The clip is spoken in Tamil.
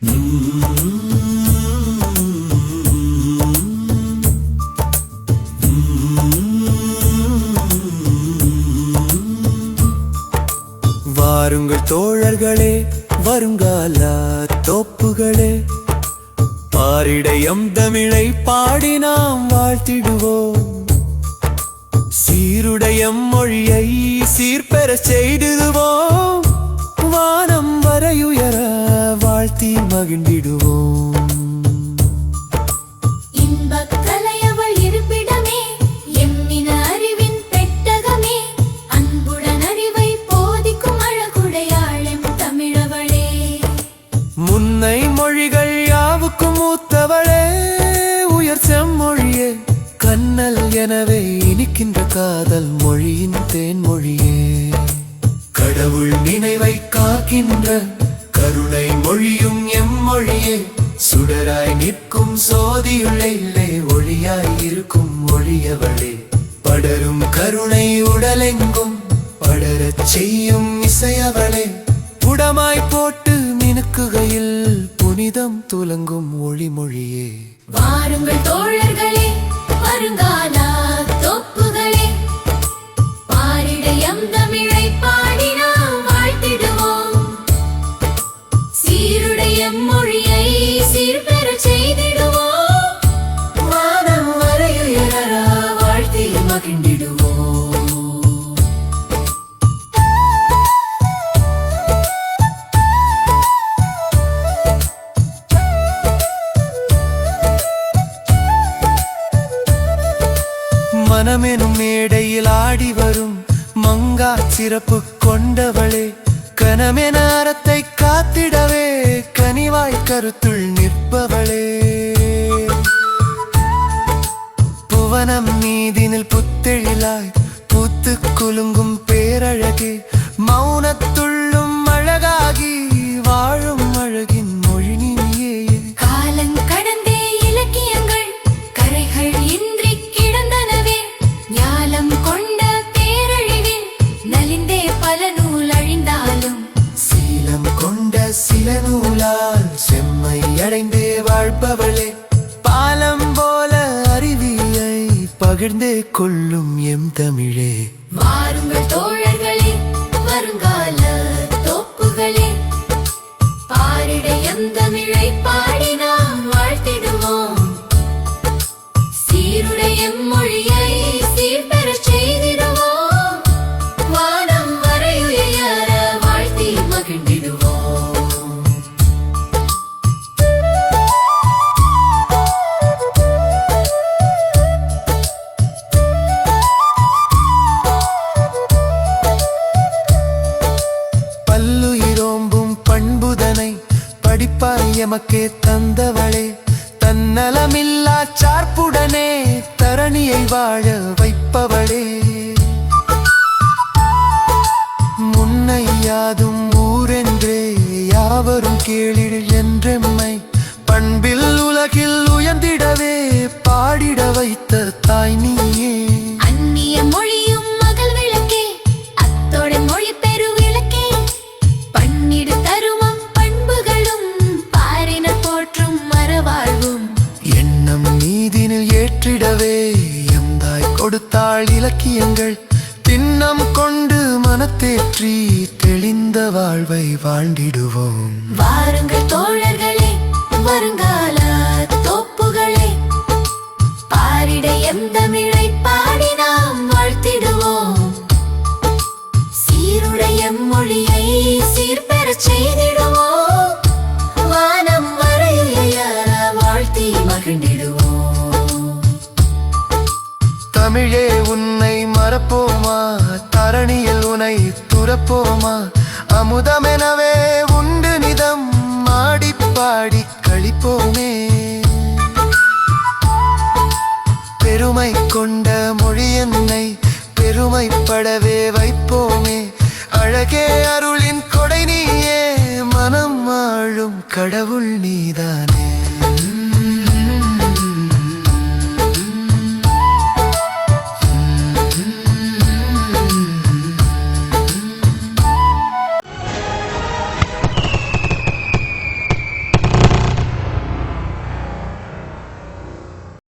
வாருங்கள் தோழர்களே வருங்கால தோப்புகளே. பாரிடயம் தமிழை பாடி நாம் வாழ்த்திடுவோம். சீருடையம் மொழியை சீர்பெற செய்திடுவோம். வானம் வரையுயர வாழ்த்தி மகிழ்ந்திடுவோம். முன்னை மொழிகள் யாவுக்கும் மூத்தவளே உயர் செம்மொழியே கண்ணல் எனவே இனிக்கின்ற காதல் மொழியின் தேன்மொழியே. கடவுள் நினைவை காக்கின்ற கருணை மொழியும் எம் மொழியே சுடராய் நிற்கும் சோதியுள்ளே ஒளியாய் இருக்கும் ஒளியவளே. படரும் கருணை உடலெங்கும் படரச் செய்யும் இசையவளே. புடமாய் போட்டு மினுக்குகையில் புனிதம் துலங்கும் ஒளிமொழியே. வாருங்கள் தோழர்களே வருங்கால. மனமெனும் மேடையில் ஆடி வரும் மங்கா சிறப்பு கொண்டவளே. கனமென அறத்தை காத்திடவே கனிவாய் கருத்துள் நிற்பவளே. புவனம் நீதினில் புத்தெழிலாய் பூத்து குலுங்கும் வாழ்பவளே பாலம் போல அறிவியை பகிர்ந்தே கொள்ளும் எம் தமிழே. மாறும் எமக்கே தந்தவளே தன்னலமில்லா சார்புடனே தரணியை வாழ வைப்பவளே. முன்னை யாதும் ஊரென்றே யாவரும் கேளிடு என்றெம்மை பண்பில் உலகில் உயர்ந்திடவே பாடிட வைத்த தாய் நீயே. நீதினில் ஏற்றிடவே எந்தாய் கொடுத்தாள் இலக்கியங்கள்? திண்ணம் கொண்டு மனத்தேற்றி தெளிந்த வாழ்வை வாழ்ந்திடுவோம். வாருங்கள் தோழர்களே வருங்கால தோப்புகளே. பாரிட எந்தமே துறப்போமா அமுதமெனவே உண்டு நிதம். ஆடி பாடி கழிப்போமே பெருமை கொண்ட மொழி என்னை பெருமைப்படவே வைப்போமே. அழகே அருளின் கொடை நீயே மனம் ஆளும் கடவுள் நீதானே.